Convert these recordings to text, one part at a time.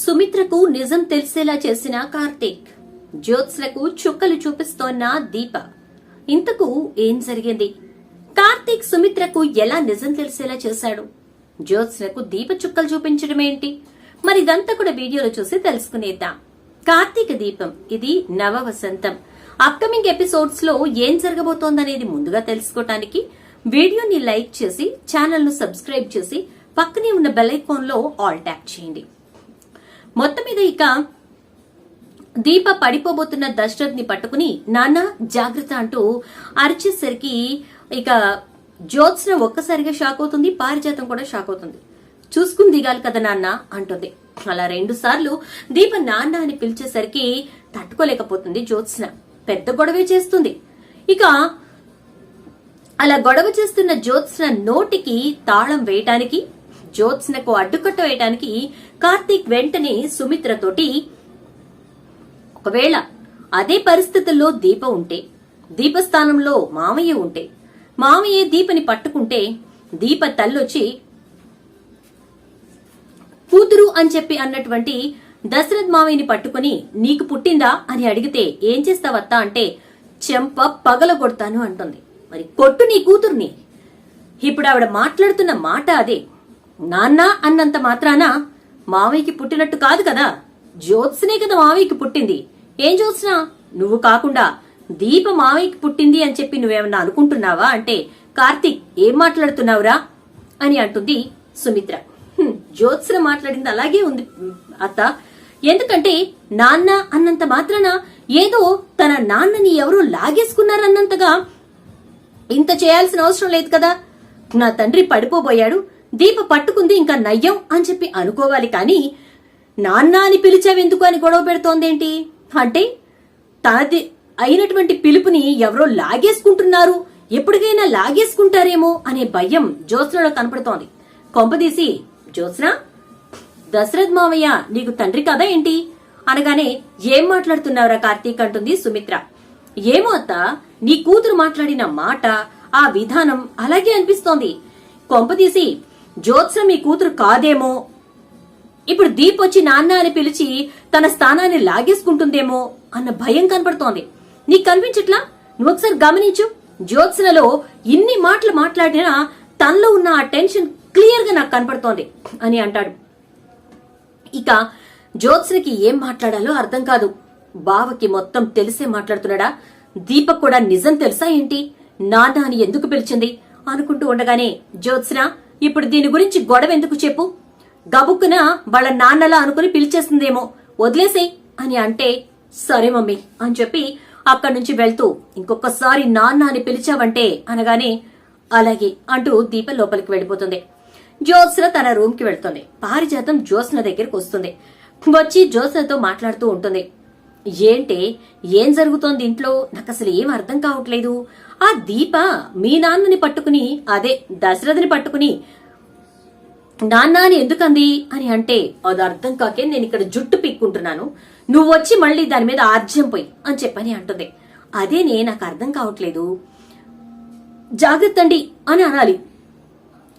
సుమిత్రకు నిజం తెలిసేలా చేసిన కార్తీక్. జ్యోత్స్లకు చుక్కలు చూపిస్తోన్న దీప. ఇంతకు ఏం జరిగింది? కార్తీక్ సుమిత్రకు ఎలా నిజం తెలిసేలా చేశాడు? జ్యోత్స్లకు దీప చుక్కలు చూపించడం ఏంటి? మరి ఇదంతా కూడా వీడియోలో చూసి తెలుసుకునేద్దాం. కార్తీక దీపం ఇది నవ వసంతం అప్కమింగ్ ఎపిసోడ్స్లో ఏం జరగబోతోందనేది ముందుగా తెలుసుకోవటానికి వీడియోని లైక్ చేసి ఛానల్ను సబ్స్క్రైబ్ చేసి పక్కనే ఉన్న బెల్ ఐకాన్లో ఆల్ ట్యాప్ చేయండి. మొత్తం మీద ఇక దీప పడిపోబోతున్న దశరథ్ని పట్టుకుని నాన్న జాగ్రత్త అంటూ అరిచేసరికి ఇక జ్యోత్స్న ఒక్కసారిగా షాక్ అవుతుంది పారిజాతం కూడా షాక్ అవుతుంది. చూసుకుని దిగాలి కదా నాన్న అంటుంది. అలా రెండు సార్లు దీప నాన్న అని పిలిచేసరికి తట్టుకోలేకపోతుంది జ్యోత్స్న. పెద్ద గొడవే చేస్తుంది. ఇక అలా గొడవ చేస్తున్న జ్యోత్స్న నోటికి తాళం వేయటానికి జ్యోత్స్నకు అడ్డుకట్ట వేయటానికి కార్తీక్ వెంటనే సుమిత్రతోటి ఒకవేళ అదే పరిస్థితుల్లో దీప ఉంటే దీపస్థానంలో మామయ్య ఉంటే మామయ్య దీపని పట్టుకుంటే దీప తల్లొచ్చి కూతురు అని చెప్పి అన్నటువంటి దశరథ్ మావయ్యని పట్టుకుని నీకు పుట్టిందా? అని అడిగితే ఏం చేస్తావత్తా? అంటే చెంప పగలగొడతాను అంటుంది. మరి కొట్టు నీ కూతుర్ని. ఇప్పుడు ఆవిడ మాట్లాడుతున్న మాట అదే. నాన్న అన్నంత మాత్రాన మావయ్యకి పుట్టినట్టు కాదు కదా. జ్యోత్స్నే కదా మావయ్యకి పుట్టింది. ఏం జ్యోత్స్న? నువ్వు కాకుండా దీప మావయ్యకి పుట్టింది అని చెప్పి నువ్వేమన్నా అనుకుంటున్నావా అంటే కార్తీక్ ఏం మాట్లాడుతున్నావురా? అని అంటుంది సుమిత్ర. జ్యోత్స్న మాట్లాడింది అలాగే ఉంది అత్త. ఎందుకంటే నాన్న అన్నంత మాత్రాన ఏదో తన నాన్నని ఎవరో లాగేసుకున్నారన్నంతగా ఇంత చేయాల్సిన అవసరం లేదు కదా. నా తండ్రి పడిపోబోయాడు దీప పట్టుకుంది ఇంకా నయ్యం అని చెప్పి అనుకోవాలి కానీ నాన్న అని పిలిచావెందుకు అని గొడవ పెడుతోందేంటి? అంటే తనది అయినటువంటి పిలుపుని ఎవరో లాగేసుకుంటున్నారు ఎప్పటికైనా లాగేసుకుంటారేమో అనే భయం జ్యోత్స్నలో కనపడుతోంది. కొంపదీసి జ్యోత్స్న దశరథ్ మావయ్య నీకు తండ్రి కదా ఏంటి? అనగానే ఏం మాట్లాడుతున్నావురా కార్తీక్? అంటుంది సుమిత్ర. ఏమో అత్త నీ కూతురు మాట్లాడిన మాట ఆ విధానం అలాగే అనిపిస్తోంది. కొంపదీసి జ్యోత్స్న మీ కూతురు కాదేమో? ఇప్పుడు దీప్ వచ్చి నాన్న అని పిలిచి తన స్థానాన్ని లాగేసుకుంటుందేమో అన్న భయం కనపడుతోంది. నీకు కనిపించట్లా? నువ్వు ఒకసారి గమనించు. జ్యోత్స్నలో ఇన్ని మాటలు మాట్లాడినా తనలో ఉన్న ఆ టెన్షన్ క్లియర్గా నాకు కనపడుతోంది అని అంటాడు. ఇక జ్యోత్స్నకి ఏం మాట్లాడాలో అర్థం కాదు. బావకి మొత్తం తెలిసే మాట్లాడుతున్నాడా? దీపక్ కూడా నిజం తెలుసా ఏంటి? నాన్న అని ఎందుకు పిలిచింది? అనుకుంటూ ఉండగానే జ్యోత్స్న ఇప్పుడు దీని గురించి గొడవ ఎందుకు చెప్పు? గబుక్కున వాళ్ళ నాన్నలా అనుకుని పిలిచేస్తుందేమో. వదిలేసేయ్ అని అంటే సరే మమ్మీ అని చెప్పి అక్కడి నుంచి వెళ్తూ ఇంకొకసారి నాన్న అని పిలిచావంటే అనగానే అలాగే అంటూ దీప లోపలికి వెళ్ళిపోతుంది. జ్యోత్స్న తన రూమ్కి వెళ్తుంది. పారిజాతం జ్యోత్స్న దగ్గరికి వస్తుంది. వచ్చి జ్యోత్స్నతో మాట్లాడుతూ ఉంటుంది. ఏంటే ఏం జరుగుతోంది ఇంట్లో? నాకు అసలు ఏం అర్థం కావట్లేదు. ఆ దీప మీ నాన్నని పట్టుకుని అదే దశరథని పట్టుకుని నాన్న అని ఎందుకంది? అని అంటే అది అర్థం కాకే నేను ఇక్కడ జుట్టు పీక్కుంటున్నాను. నువ్వు వచ్చి మళ్ళీ దాని మీద ఆర్జ్యం పోయి అని చెప్పని అంటుంది. అదేనే నాకు అర్థం కావట్లేదు. జాగ్రత్త అండి అని అనాలి.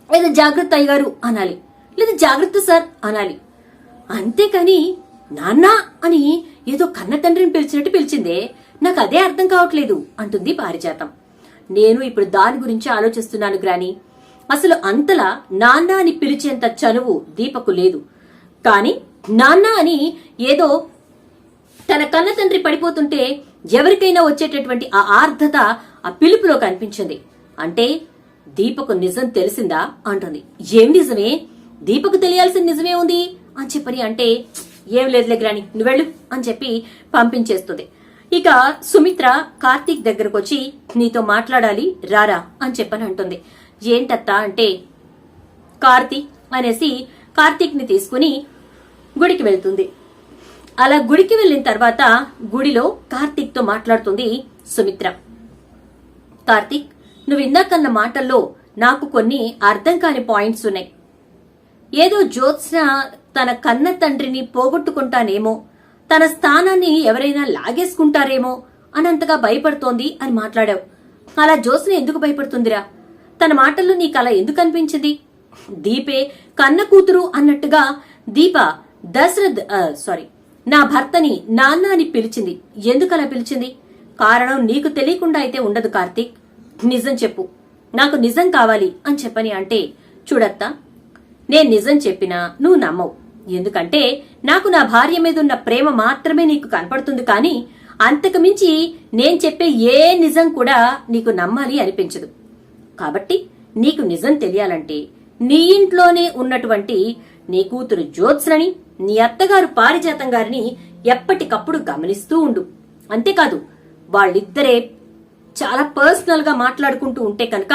లేదా జాగ్రత్త అయ్యగారు అనాలి. లేదా జాగ్రత్త సార్ అనాలి. అంతేకాని నాన్న అని ఏదో కన్న తండ్రిని పిలిచినట్టు పిలిచిందే నాకు అదే అర్థం కావట్లేదు అంటుంది పారిజాతం. నేను ఇప్పుడు దాని గురించి ఆలోచిస్తున్నాను గ్రాని. అసలు అంతలా నాన్న అని పిలిచేంత చనువు దీపకు లేదు. కాని నాన్న అని ఏదో తన కన్న తండ్రి పడిపోతుంటే ఎవరికైనా వచ్చేటటువంటి ఆ ఆర్ధత ఆ పిలుపులో కనిపించింది. అంటే దీపకు నిజం తెలిసిందా? అంటుంది. ఏం నిజమే? దీపకు తెలియాల్సిన నిజమే ఉంది? అని చెప్పని అంటే ఏం లేదులే గ్రాని నువ్వెళ్ళు అని చెప్పి పంపించేస్తుంది. ఇక సుమిత్ర కార్తీక్ దగ్గరకు వచ్చి నీతో మాట్లాడాలి రారా అని చెప్పని అంటుంది. ఏంటత్తా అంటే కార్తీక్ అనేసి కార్తీక్ని తీసుకుని గుడికి వెళ్తుంది. అలా గుడికి వెళ్ళిన తర్వాత గుడిలో కార్తీక్తో మాట్లాడుతుంది సుమిత్ర. కార్తీక్ నువ్వు ఇందాకన్న మాటల్లో నాకు కొన్ని అర్థం కాని పాయింట్స్ ఉన్నాయి. ఏదో జ్యోత్స్న తన కన్న తండ్రిని పోగొట్టుకుంటానేమో తన స్థానాన్ని ఎవరైనా లాగేసుకుంటారేమో అనంతగా భయపడుతోంది అని మాట్లాడావు. అలా జోస్ని ఎందుకు భయపడుతుందిరా? తన మాటల్లో నీకు అలా ఎందుకు అనిపించింది? దీపే కన్న కూతురు అన్నట్టుగా దీప దశరథ్ సారీ నా భర్తని నాన్న అని పిలిచింది. ఎందుకలా పిలిచింది? కారణం నీకు తెలియకుండా అయితే ఉండదు కార్తీక్. నిజం చెప్పు. నాకు నిజం కావాలి అని చెప్పని అంటే చూడత్తా నేను నిజం చెప్పినా నువ్వు నమ్మవు. ఎందుకంటే నాకు నా భార్య మీద ఉన్న ప్రేమ మాత్రమే నీకు కనపడుతుంది కానీ అంతకుమించి నేను చెప్పే ఏ నిజం కూడా నీకు నమ్మాలి అనిపించదు. కాబట్టి నీకు నిజం తెలియాలంటే నీ ఇంట్లోనే ఉన్నటువంటి నీ కూతురు జ్యోత్స్నని నీ అత్తగారు పారిజాతం గారిని ఎప్పటికప్పుడు గమనిస్తూ ఉండు. అంతేకాదు వాళ్ళిద్దరే చాలా పర్సనల్గా మాట్లాడుకుంటూ ఉంటే కనుక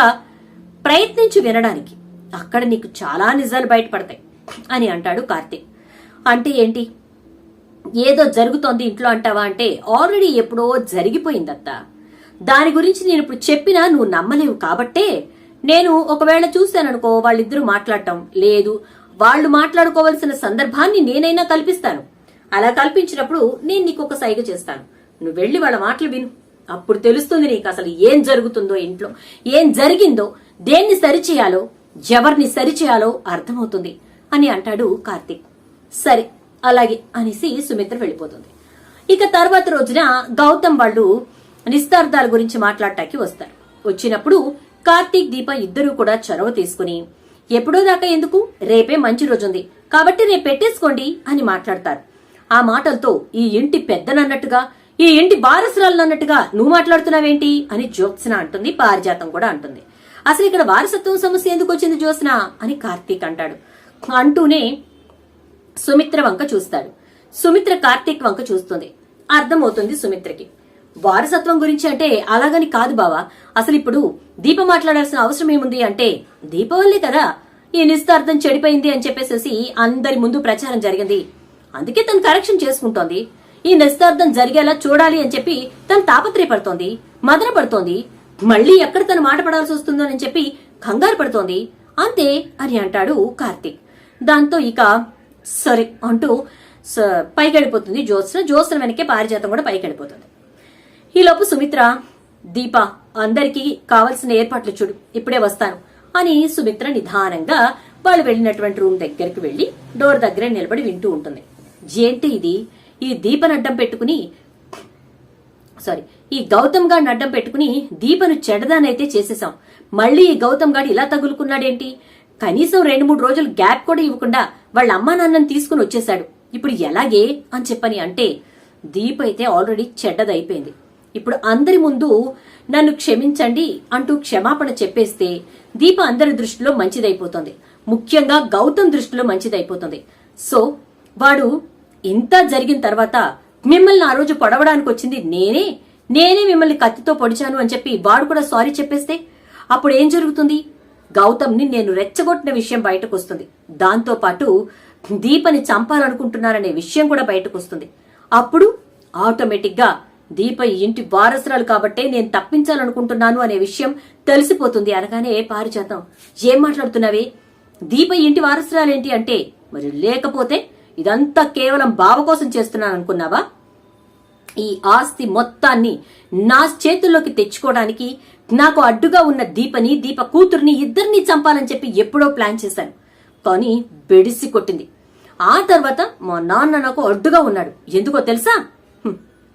ప్రయత్నించి వినడానికి. అక్కడ నీకు చాలా నిజాలు బయటపడతాయి. అని అంటాడు కార్తీక్. అంటే ఏంటి? ఏదో జరుగుతోంది ఇంట్లో అంటావా అంటే ఆల్రెడీ ఎప్పుడో జరిగిపోయిందత్త. దాని గురించి నేను ఇప్పుడు చెప్పినా నువ్వు నమ్మలేవు కాబట్టే నేను ఒకవేళ చూశాననుకో వాళ్ళిద్దరూ మాట్లాడటం లేదు. వాళ్ళు మాట్లాడుకోవాల్సిన సందర్భాన్ని నేనైనా కల్పిస్తాను. అలా కల్పించినప్పుడు నేను నీకు ఒక సైగ చేస్తాను. నువ్వు వెళ్ళి వాళ్ళ మాటలు విను. అప్పుడు తెలుస్తుంది నీకు అసలు ఏం జరుగుతుందో ఇంట్లో ఏం జరిగిందో దేన్ని సరిచేయాలో ఎవరిని సరిచేయాలో అర్థమవుతుంది. అని అంటాడు కార్తీక్. సరే అలాగే అనేసి సుమిత్ర వెళ్ళిపోతుంది. ఇక తర్వాత రోజున గౌతమ్ వాళ్ళు నిస్తార్థాల గురించి మాట్లాడటానికి వస్తారు. వచ్చినప్పుడు కార్తీక్ దీప ఇద్దరూ కూడా చొరవ తీసుకుని ఎప్పుడో దాకా ఎందుకు? రేపే మంచి రోజుంది. కాబట్టి రేపు పెట్టేసుకోండి అని మాట్లాడతారు. ఆ మాటలతో ఈ ఇంటి పెద్దనన్నట్టుగా ఈ ఇంటి వారసురాలన్నట్టుగా నువ్వు మాట్లాడుతున్నావేంటి? అని జ్యోత్స్న అంటుంది పారిజాతం కూడా అంటుంది. అసలు ఇక్కడ వారసత్వం సమస్య ఎందుకు వచ్చింది జ్యోత్స్న? అని కార్తీక్ అంటాడు. అంటూనే సుమిత్ర వంక చూస్తాడు. సుమిత్ర కార్తీక్ వంక చూస్తుంది. అర్థమవుతుంది సుమిత్రకి. వారసత్వం గురించి అంటే అలాగని కాదు బావా. అసలు ఇప్పుడు దీప మాట్లాడాల్సిన అవసరం ఏముంది అంటే దీపవల్లే కదా. ఈ నిస్తార్థం చెడిపోయింది అని చెప్పేసేసి అందరి ముందు ప్రచారం జరిగింది. అందుకే తను కరెక్షన్ చేసుకుంటోంది. ఈ నిస్తార్థం జరిగేలా చూడాలి అని చెప్పి తను తాపత్రయపడుతోంది మదన పడుతోంది మళ్ళీ ఎక్కడ తను మాట పడాల్సి వస్తుందో అని చెప్పి కంగారు పడుతోంది. అంతే అని అంటాడు కార్తీక్. దాంతో ఇక సరే అంటూ స- పైకెళ్ళిపోతుంది జ్యోత్స్న. జ్యోత్స్న వెనకే పారిజాతం కూడా పైకెళ్ళిపోతుంది. ఈలోపు సుమిత్ర దీప అందరికీ కావలసిన ఏర్పాట్లు చూడు ఇప్పుడే వస్తాను అని సుమిత్ర నిదానంగా వాళ్ళు వెళ్ళినటువంటి రూమ్ దగ్గరికి వెళ్ళి డోర్ దగ్గర నిలబడి వింటూ ఉంటుంది. ఏంటి ఇది? ఈ దీపను అడ్డం పెట్టుకుని సారీ ఈ గౌతమ్ గాడిని అడ్డం పెట్టుకుని దీపను చెడదానైతే చేసేసాం మళ్ళీ ఈ గౌతమ్ గాడు ఇలా తగులుకున్నాడేంటి? కనీసం రెండు మూడు రోజులు గ్యాప్ కూడా ఇవ్వకుండా వాళ్ళ అమ్మా నాన్నని తీసుకుని వచ్చేశాడు. ఇప్పుడు ఎలాగే అని చెప్పని అంటే దీప్ అయితే ఆల్రెడీ చెడ్డదైపోయింది. ఇప్పుడు అందరి ముందు నన్ను క్షమించండి అంటూ క్షమాపణ చెప్పేస్తే దీప అందరి దృష్టిలో మంచిదైపోతుంది. ముఖ్యంగా గౌతమ్ దృష్టిలో మంచిదైపోతుంది. సో వాడు ఇంత జరిగిన తర్వాత మిమ్మల్ని ఆ రోజు పొడవడానికి వచ్చింది నేనే? నేనే మిమ్మల్ని కత్తితో పొడిచాను అని చెప్పి వాడు కూడా సారీ చెప్పేస్తే అప్పుడు ఏం జరుగుతుంది? గౌతమ్ని నేను రెచ్చగొట్టిన విషయం బయటకు వస్తుంది దాంతో పాటు దీపని చంపాలనుకుంటున్నారనే విషయం కూడా బయటకు వస్తుంది అప్పుడు ఆటోమేటిక్గా దీప ఈ ఇంటి వారసురాలు కాబట్టే నేను తప్పించాలనుకుంటున్నాను అనే విషయం తెలిసిపోతుంది అనగానే పారిజాతం. ఏం మాట్లాడుతున్నావే? దీప ఇంటి వారసురాలేంటి అంటే? మరి లేకపోతే ఇదంతా కేవలం బావ కోసం చేస్తున్నాను అనుకున్నావా ఈ ఆస్తి మొత్తాన్ని నా చేతుల్లోకి తెచ్చుకోవడానికి నాకు అడ్డుగా ఉన్న దీపని దీప కూతుర్ని ఇద్దరిని చంపాలని చెప్పి ఎప్పుడో ప్లాన్ చేశాను. కానీ బెడిసి కొట్టింది. ఆ తర్వాత మా నాన్న నాకు అడ్డుగా ఉన్నాడు. ఎందుకో తెలుసా?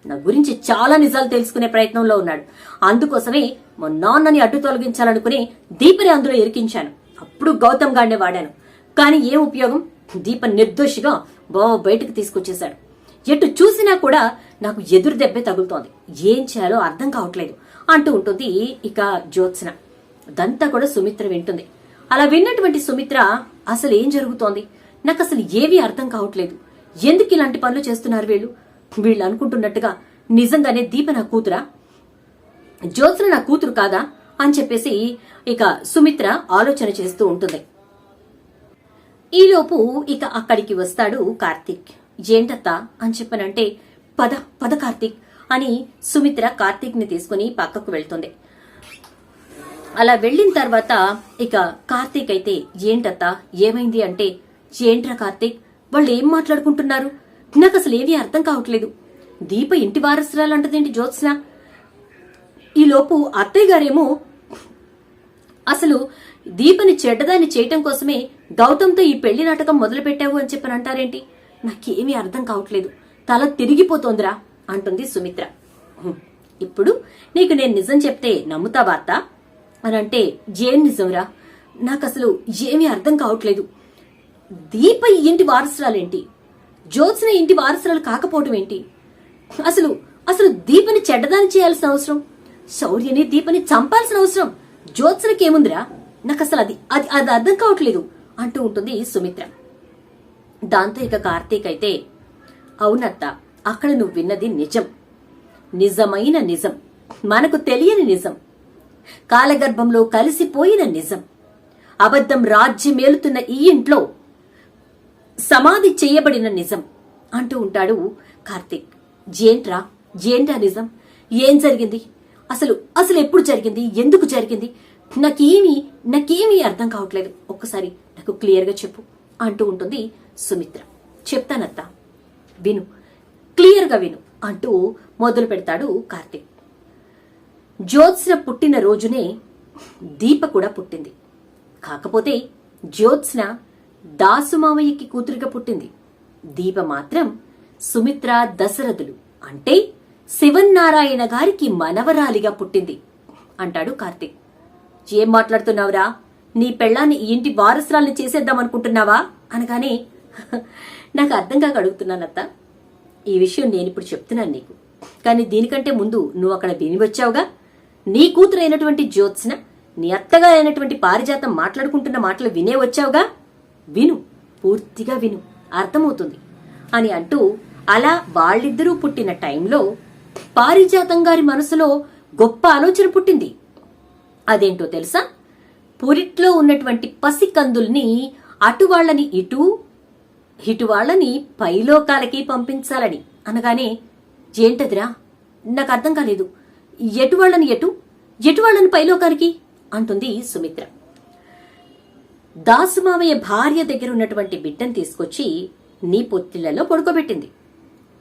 నా గురించి చాలా నిజాలు తెలుసుకునే ప్రయత్నంలో ఉన్నాడు. అందుకోసమే మా నాన్నని అడ్డు తొలగించాలనుకుని దీపని అందులో ఇరికించాను. అప్పుడు గౌతమ్ గాడినే వాడాను. కానీ ఏం ఉపయోగం? దీప నిర్దోషిగా బావ బయటకు తీసుకొచ్చేశాడు. ఎటు చూసినా కూడా నాకు ఎదురు దెబ్బే తగులుతోంది. ఏం చేయాలో అర్థం కావట్లేదు. అంటూ ఉంటుంది ఇక జ్యోత్స్న. దంతా కూడా సుమిత్ర వింటుంది. అలా విన్నటువంటి సుమిత్ర అసలు ఏం జరుగుతోంది? నాకు అసలు ఏవీ అర్థం కావట్లేదు. ఎందుకు ఇలాంటి పనులు చేస్తున్నారు వీళ్ళు? వీళ్ళు అనుకుంటున్నట్టుగా నిజంగానే దీప నా కూతురా? జ్యోత్స్న నా కూతురు కాదా? అని చెప్పేసి ఇక సుమిత్ర ఆలోచన చేస్తూ ఉంటుంది. ఈలోపు ఇక అక్కడికి వస్తాడు కార్తీక్. ఏంటత్తా? అని చెప్పనంటే పద పద కార్తీక్. అని సుమిత్ర కార్తీక్ని తీసుకుని పక్కకు వెళ్తుంది. అలా వెళ్ళిన తర్వాత ఇక కార్తీక్ అయితే ఏంటత్తా ఏమైంది అంటే ఏంట్రా కార్తీక్ వాళ్ళు ఏం మాట్లాడుకుంటున్నారు? నాకు అసలు ఏమీ అర్థం కావట్లేదు. దీప ఇంటి వారసురాలు అంటదేంటి జ్యోత్స్న ఈలోపు అత్తయ్య గారేమో అసలు దీపని చెడ్డదాన్ని చేయటం కోసమే గౌతంతో ఈ పెళ్ళి నాటకం మొదలు పెట్టావు అని చెప్పని అంటారేంటి నాకేమీ అర్థం కావట్లేదు. తల తిరిగిపోతోందిరా. అంటుంది సుమిత్ర. ఇప్పుడు నీకు నేను నిజం చెప్తే నమ్ముతావా అత్త అని అంటే ఏం నిజంరా? నాకు అసలు ఏమీ అర్థం కావట్లేదు. దీప ఇంటి వారసురాలేంటి? జ్యోత్స్న ఇంటి వారసురాలు కాకపోవటం ఏంటి? అసలు అసలు దీపని చెడ్డదాని చేయాల్సిన అవసరం? శౌర్యని దీపని చంపాల్సిన అవసరం? జ్యోత్స్నకి ఏముందిరా? నాకు అసలు అది అది అది అర్థం కావట్లేదు అంటూ ఉంటుంది సుమిత్ర. దాంతో ఇక కార్తీక్ అయితే అవునత్త అక్కడ నువ్వు విన్నది నిజం. నిజమైన నిజం. మనకు తెలియని నిజం. కాలగర్భంలో కలిసిపోయిన నిజం. అబద్ధం రాజ్యమేలుతున్న ఈ ఇంట్లో సమాధి చేయబడిన నిజం అంటూ ఉంటాడు కార్తీక్. జేంట్రా? జేంట్రా నిజం? ఏం జరిగింది? అసలు అసలు ఎప్పుడు జరిగింది? ఎందుకు జరిగింది? నాకేమీ నాకేమీ అర్థం కావట్లేదు. ఒక్కసారి నాకు క్లియర్గా చెప్పు అంటూ ఉంటుంది సుమిత్ర. చెప్తానత్త. విను. క్లియర్గా విను అంటూ మొదలు పెడతాడు కార్తీక్. జ్యోత్స్న పుట్టిన రోజునే దీప కూడా పుట్టింది. కాకపోతే జ్యోత్స్న దాసుమావయ్యకి కూతురిగా పుట్టింది. దీప మాత్రం సుమిత్ర దశరథులు అంటే శివన్నారాయణ గారికి మనవరాలిగా పుట్టింది అంటాడు కార్తీక్. ఏం మాట్లాడుతున్నావురా? నీ పెళ్ళాన్ని ఇంటి వారసురాల్ని చేసేద్దామనుకుంటున్నావా? అనగానే నాకు అర్థం కాక అడుగుతున్నానత్త. ఈ విషయం నేను ఇప్పుడు చెప్తున్నాను నీకు. కానీ దీనికంటే ముందు నువ్వు అక్కడ విని వచ్చావుగా నీ అయినటువంటి జ్యోత్స్న నీ అత్తగా అయినటువంటి పారిజాతం మాట్లాడుకుంటున్న మాటలు వినే వచ్చావుగా? విను పూర్తిగా విను అర్థమవుతుంది. అని అంటూ అలా వాళ్ళిద్దరూ పుట్టిన టైంలో పారిజాతం గారి మనసులో గొప్ప ఆలోచన పుట్టింది. అదేంటో తెలుసా? పురిట్లో ఉన్నటువంటి పసికందుల్ని అటు వాళ్ళని ఇటు ఇటు వాళ్ళని పైలోకాలకి పంపించాలని. అనగానే ఏంటదిరా? నాకు అర్థం కాలేదు. ఎటు వాళ్ళని ఎటు? ఎటు వాళ్ళని పైలోకానికి? అంటుంది సుమిత్ర. దాసుమావయ్య భార్య దగ్గర ఉన్నటువంటి బిడ్డను తీసుకొచ్చి నీ పొత్తిళ్ళలో పడుకోబెట్టింది.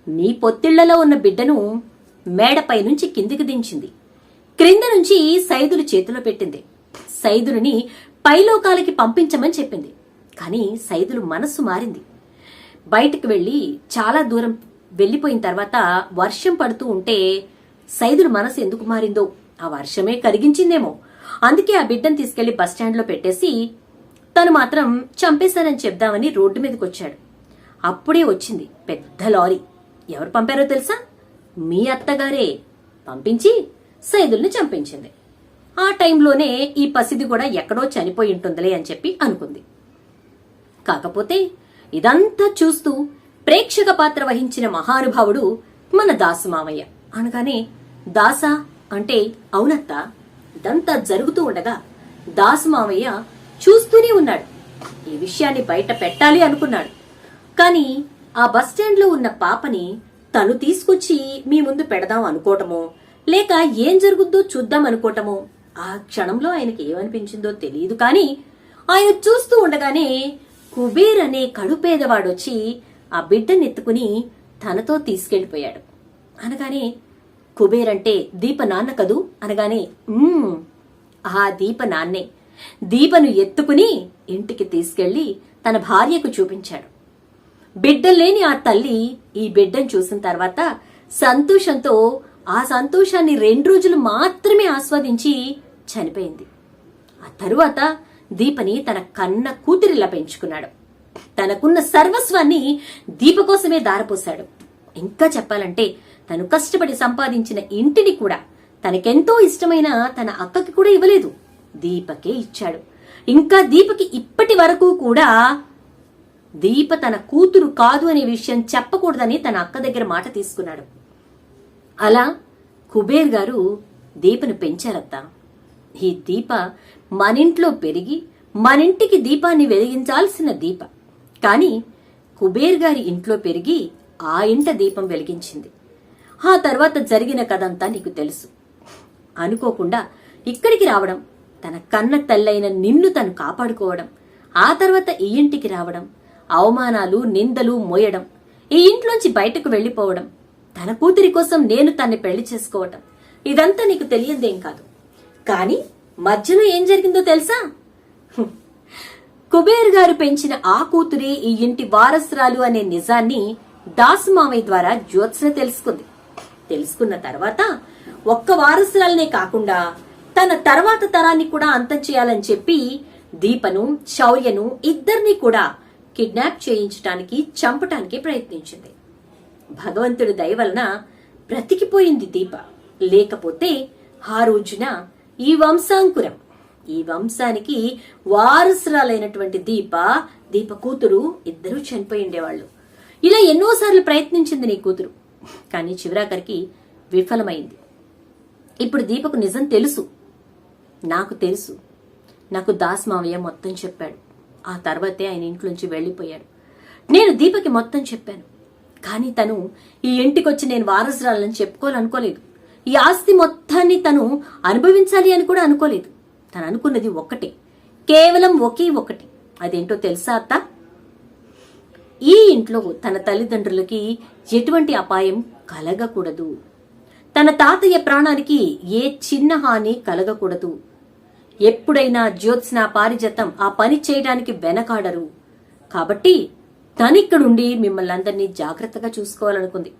నీ పొత్తిళ్ళలో ఉన్న బిడ్డను మేడపై నుంచి కిందికి దించింది. క్రింద నుంచి సైదులు చేతిలో పెట్టింది. సైదులని పైలోకాలకి పంపించమని చెప్పింది. కానీ సైదులు మనస్సు మారింది. బయటికి వెళ్ళి చాలా దూరం వెళ్ళిపోయిన తర్వాత వర్షం పడుతూ ఉంటే సైదుల మనసు ఎందుకు మారిందో. ఆ వర్షమే కరిగించిందేమో. అందుకే ఆ బిడ్డను తీసుకెళ్ళి బస్టాండ్లో పెట్టేసి తను మాత్రం చంపేశానని చెప్దామని రోడ్డు మీదకి వచ్చాడు. అప్పుడే వచ్చింది పెద్ద లారీ. ఎవరు పంపారో తెలుసా? మీ అత్తగారే. పంపించి సైదుల్ని చంపించింది. ఆ టైంలోనే ఈ పసిది కూడా ఎక్కడో చనిపోయి ఉంటుందిలే అని చెప్పి అనుకుంది. కాకపోతే ఇదంతా చూస్తూ ప్రేక్షక పాత్ర వహించిన మహానుభావుడు మన దాసు మామయ్య. అనగానే దాసా అంటే అవునత్త ఇదంతా జరుగుతూ ఉండగా దాసు మామయ్య చూస్తూనే ఉన్నాడు. ఈ విషయాన్ని బయట పెట్టాలి అనుకున్నాడు. కానీ ఆ బస్టాండ్లో ఉన్న పాపని తను తీసుకొచ్చి మీ ముందు పెడదాం అనుకోవటమో లేక ఏం జరుగుద్దో చూద్దాం అనుకోవటమో ఆ క్షణంలో ఆయనకి ఏమనిపించిందో తెలియదు కానీ ఆయన చూస్తూ ఉండగానే కుబేర్ అనే కడుపేదవాడొచ్చి ఆ బిడ్డనెత్తుకుని తనతో తీసుకెళ్ళిపోయాడు అనగానే కుబేర్ అంటే దీప నాన్న కదూ? అనగానే ఆ దీప నాన్నే. దీపను ఎత్తుకుని ఇంటికి తీసుకెళ్ళి తన భార్యకు చూపించాడు. బిడ్డలేని ఆ తల్లి ఈ బిడ్డను చూసిన తర్వాత సంతోషంతో ఆ సంతోషాన్ని రెండు రోజులు మాత్రమే ఆస్వాదించి చనిపోయింది. ఆ తరువాత దీపని తన కన్న కూతురిలా పెంచుకున్నాడు. తనకున్న సర్వస్వాన్ని దీప కోసమే దారపోశాడు. ఇంకా చెప్పాలంటే తను కష్టపడి సంపాదించిన ఇంటిని కూడా తనకెంతో ఇష్టమైన తన అక్కకి కూడా ఇవ్వలేదు. దీపకే ఇచ్చాడు. ఇంకా దీపకి ఇప్పటి వరకు కూడా దీప తన కూతురు కాదు అనే విషయం చెప్పకూడదని తన అక్క దగ్గర మాట తీసుకున్నాడు. అలా కుబేర్ గారు దీపను పెంచారత్త. ఈ దీప మనింట్లో పెరిగి మనింటికి దీపాన్ని వెలిగించాల్సిన దీప. కాని కుబేర్ గారి ఇంట్లో పెరిగి ఆ ఇంట దీపం వెలిగించింది. ఆ తర్వాత జరిగిన కథంతా నీకు తెలుసు. అనుకోకుండా ఇక్కడికి రావడం తన కన్న తల్లైన నిన్ను తను కాపాడుకోవడం ఆ తర్వాత ఈ ఇంటికి రావడం అవమానాలు నిందలు మోయడం ఈ ఇంట్లోంచి బయటకు వెళ్ళిపోవడం తన కూతురి కోసం నేను తన్ని పెళ్ళి చేసుకోవటం ఇదంతా నీకు తెలియదేం కాదు. కానీ మధ్యలో ఏం జరిగిందో తెలుసా? కుబేర్ గారు పెంచిన ఆ కూతురే ఈ ఇంటి వారసురాలు అనే నిజాన్ని దాసు మామయ్య ద్వారా జ్యోత్స్న తెలుసుకుంది. తెలుసుకున్న తర్వాత ఒక్క వారసురాలనే కాకుండా తన తర్వాత తరాన్ని కూడా అంతం చేయాలని చెప్పి దీపను శౌర్యను ఇద్దరిని కూడా కిడ్నాప్ చేయించటానికి చంపటానికి ప్రయత్నించింది. భగవంతుడి దయ వలన బ్రతికిపోయింది దీప. లేకపోతే ఆ రోజున ఈ వంశాంకురం. ఈ వంశానికి వారసురాలైనటువంటి దీప దీప కూతురు ఇద్దరూ చనిపోయి ఉండేవాళ్ళు. ఇలా ఎన్నోసార్లు ప్రయత్నించింది నీ కూతురు. కానీ చివరాఖరికి విఫలమైంది. ఇప్పుడు దీపకు నిజం తెలుసు. నాకు తెలుసు. నాకు దాస్ మావయ్య మొత్తం చెప్పాడు. ఆ తర్వాతే ఆయన ఇంట్లోంచి వెళ్ళిపోయాడు. నేను దీపకి మొత్తం చెప్పాను. కానీ తను ఈ ఇంటికొచ్చి నేను వారసురాలని చెప్పుకోవాలనుకోలేదు. ఈ ఆస్తి మొత్తాన్ని తను అనుభవించాలి అని కూడా అనుకోలేదు. తను అనుకున్నది ఒక్కటే కేవలం ఒకే ఒకటి. అదేంటో తెలుసా అత్త? ఈ ఇంట్లో తన తల్లిదండ్రులకి ఎటువంటి అపాయం కలగకూడదు. తన తాతయ్య ప్రాణానికి ఏ చిన్న హాని కలగకూడదు. ఎప్పుడైనా జ్యోత్స్న పారిజతం ఆ పని చేయడానికి వెనకాడరు. కాబట్టి తనిక్కడుండి మిమ్మల్ని అందరినీ జాగ్రత్తగా చూసుకోవాలనుకుంది.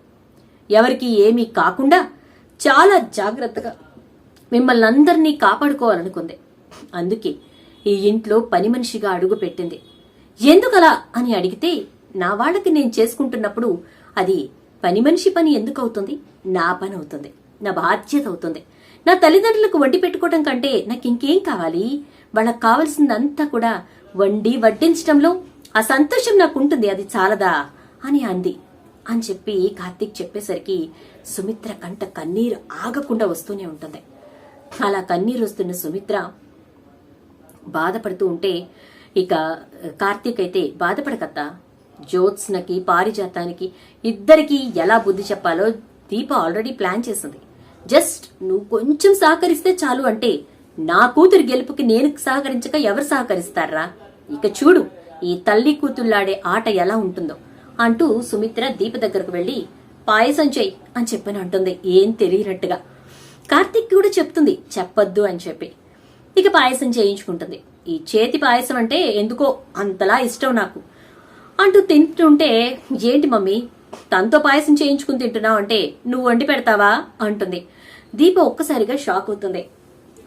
ఎవరికి ఏమీ కాకుండా చాలా జాగ్రత్తగా మిమ్మల్ని అందరినీ కాపాడుకోవాలనుకుంది. అందుకే ఈ ఇంట్లో పని మనిషిగా అడుగు పెట్టింది. ఎందుకలా అని అడిగితే నా వాళ్ళకి నేను చేసుకుంటున్నప్పుడు అది పని మనిషి పని ఎందుకు అవుతుంది నా పని అవుతుంది. నా బాధ్యత అవుతుంది. నా తల్లిదండ్రులకు వండి పెట్టుకోవడం కంటే నాకు ఇంకేం కావాలి? వాళ్ళకి కావలసిందంతా కూడా వండి వడ్డించడంలో ఆ సంతోషం నాకు ఉంటుంది అది చాలదా? అని అంది. అని చెప్పి కార్తీక్ చెప్పేసరికి సుమిత్ర కంట కన్నీరు ఆగకుండా వస్తూనే ఉంటుంది. అలా కన్నీరు వస్తున్న సుమిత్ర బాధపడుతూ ఉంటే ఇక కార్తీక్ అయితే బాధపడకత్త. జ్యోత్స్నకి పారిజాతానికి ఇద్దరికి ఎలా బుద్ధి చెప్పాలో దీప ఆల్రెడీ ప్లాన్ చేసింది. జస్ట్ నువ్వు కొంచెం సహకరిస్తే చాలు అంటే నా కూతురు గెలుపుకి నేను సహకరించక ఎవరు సహకరిస్తారా? ఇక చూడు ఈ తల్లి కూతుళ్ళాడే ఆట ఎలా ఉంటుందో. అంటూ సుమిత్ర దీప దగ్గరకు వెళ్ళి పాయసం చెయ్యి అని చెప్పని అంటుంది. ఏం తెలియనట్టుగా. కార్తీక్ కూడా చెప్తుంది చెప్పొద్దు అని చెప్పి. ఇక పాయసం చేయించుకుంటుంది. ఈ చేతి పాయసం అంటే ఎందుకో అంతలా ఇష్టం నాకు అంటూ తింటుంటే ఏంటి మమ్మీ తనతో పాయసం చేయించుకుని తింటున్నావు అంటే నువ్వు వండి పెడతావా? అంటుంది. దీప ఒక్కసారిగా షాక్ అవుతుంది.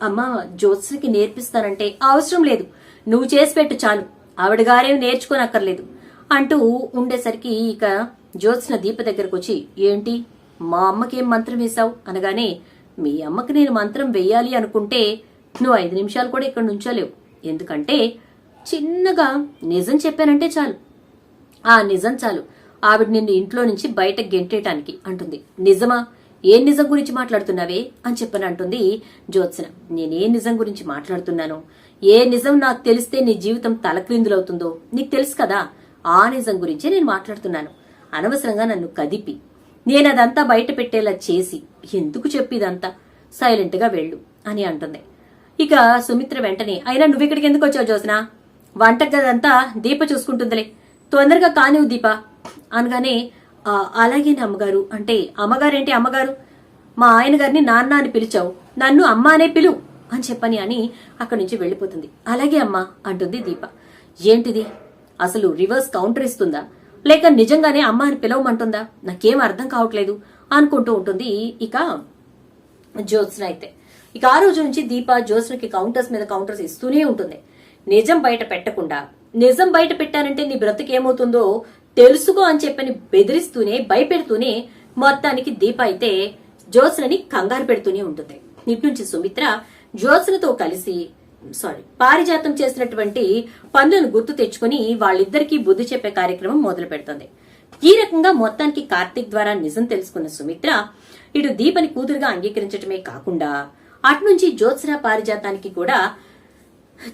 అమ్మ జ్యోత్స్కి నేర్పిస్తానంటే అవసరం లేదు. నువ్వు చేసి పెట్టు చాలు. ఆవిడ గారేం నేర్చుకోనక్కర్లేదు. అంటూ ఉండేసరికి ఇక జ్యోత్స్న దీప దగ్గరకు వచ్చి ఏంటి? మా అమ్మకేం మంత్రం వేశావు? అనగానే మీ అమ్మకి నేను మంత్రం వెయ్యాలి అనుకుంటే నువ్వు ఐదు నిమిషాలు కూడా ఇక్కడ నుంచోలేవు. ఎందుకంటే చిన్నగా నిజం చెప్పానంటే చాలు. ఆ నిజం చాలు. ఆవిడ నిన్ను ఇంట్లో నుంచి బయట గెంటేయటానికి అంటుంది. నిజమా? ఏ నిజం గురించి మాట్లాడుతున్నావే? అని చెప్పని అంటుంది జ్యోత్స్న. నేనే నిజం గురించి మాట్లాడుతున్నాను. ఏ నిజం నాకు తెలిస్తే నీ జీవితం తలక్రిందులవుతుందో నీకు తెలుసు కదా. ఆ నిజం గురించే నేను మాట్లాడుతున్నాను. అనవసరంగా నన్ను కదిపి. నేను అదంతా బయట పెట్టేలా చేసి ఎందుకు చెప్పిదంతా ఇదంతా? సైలెంట్గా వెళ్ళు అని అంటుంది. ఇక సుమిత్ర వెంటనే అయినా నువ్వు ఇక్కడికి ఎందుకు వచ్చావు జోచన వంట గదంతా దీప చూసుకుంటుందిలే. తొందరగా కానివు దీప అనగానే అలాగే అమ్మగారు. అంటే అమ్మగారేంటి అమ్మగారు? మా ఆయన గారిని నాన్న అని పిలిచావు. నన్ను అమ్మ అనే పిలు అని చెప్పని అని అక్కడి నుంచి వెళ్ళిపోతుంది. అలాగే అమ్మా అంటుంది దీప. ఏంటిది? అసలు రివర్స్ కౌంటర్ ఇస్తుందా? లేక నిజంగానే అమ్మ అని పిలవమంటుందా? నాకేం అర్థం కావట్లేదు అనుకుంటూ ఉంటుంది ఇక జ్యోత్స్న అయితే. ఇక ఆ రోజు నుంచి దీప జ్యోత్స్నకి కౌంటర్స్ మీద కౌంటర్స్ ఇస్తూనే ఉంటుంది. నిజం బయట పెట్టకుండా నిజం బయట పెట్టానంటే నీ బ్రతుకు ఏమవుతుందో తెలుసుకో అని చెప్పని బెదిరిస్తూనే భయపెడుతూనే మొత్తానికి దీప అయితే జ్యోత్స్నని కంగారు పెడుతూనే ఉంటుంది. ఇటు నుంచి సుమిత్ర జ్యోత్స్నతో కలిసి సారీ పారిజాతం చేసినటువంటి పనులను గుర్తు తెచ్చుకుని వాళ్ళిద్దరికీ బుద్ధి చెప్పే కార్యక్రమం మొదలు పెడుతుంది. ఈ రకంగా మొత్తానికి కార్తీక్ ద్వారా నిజం తెలుసుకున్న సుమిత్ర ఇటు దీపని కూతురుగా అంగీకరించడమే కాకుండా అటునుంచి జ్యోత్సరా పారిజాతానికి కూడా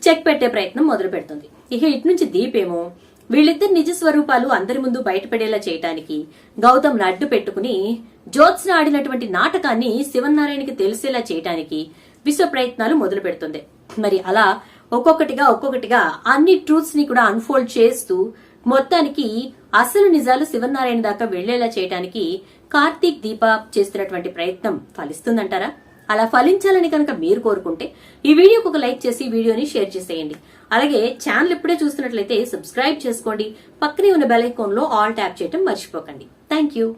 చెక్ పెట్టే ప్రయత్నం మొదలు పెడుతుంది. ఇక ఇటు నుంచి దీపేమో వీళ్ళిద్దరి నిజ స్వరూపాలు అందరి ముందు బయటపడేలా చేయటానికి గౌతమ్ అడ్డు పెట్టుకుని జ్యోత్స్న ఆడినటువంటి నాటకాన్ని శివనారాయణకి తెలిసేలా చేయటానికి విశ్వ ప్రయత్నాలు మొదలు పెడుతుంది. మరి అలా ఒక్కొక్కటిగా ఒక్కొక్కటిగా అన్ని ట్రూత్స్ని కూడా అన్ఫోల్డ్ చేస్తూ మొత్తానికి అసలు నిజాలు శివనారాయణ దాకా వెళ్ళేలా చేయటానికి కార్తీక్ దీప చేస్తున్నటువంటి ప్రయత్నం ఫలిస్తుందంటారా? అలా ఫలించాలని కనుక మీరు కోరుకుంటే ఈ వీడియోకి ఒక లైక్ చేసి వీడియోని షేర్ చేసేయండి. అలాగే ఛానల్ ఇప్పుడే చూస్తున్నట్లయితే సబ్స్క్రైబ్ చేసుకోండి. పక్కనే ఉన్న బెల్ ఐకాన్లో ఆల్ ట్యాప్ చేయడం మర్చిపోకండి. Thank you.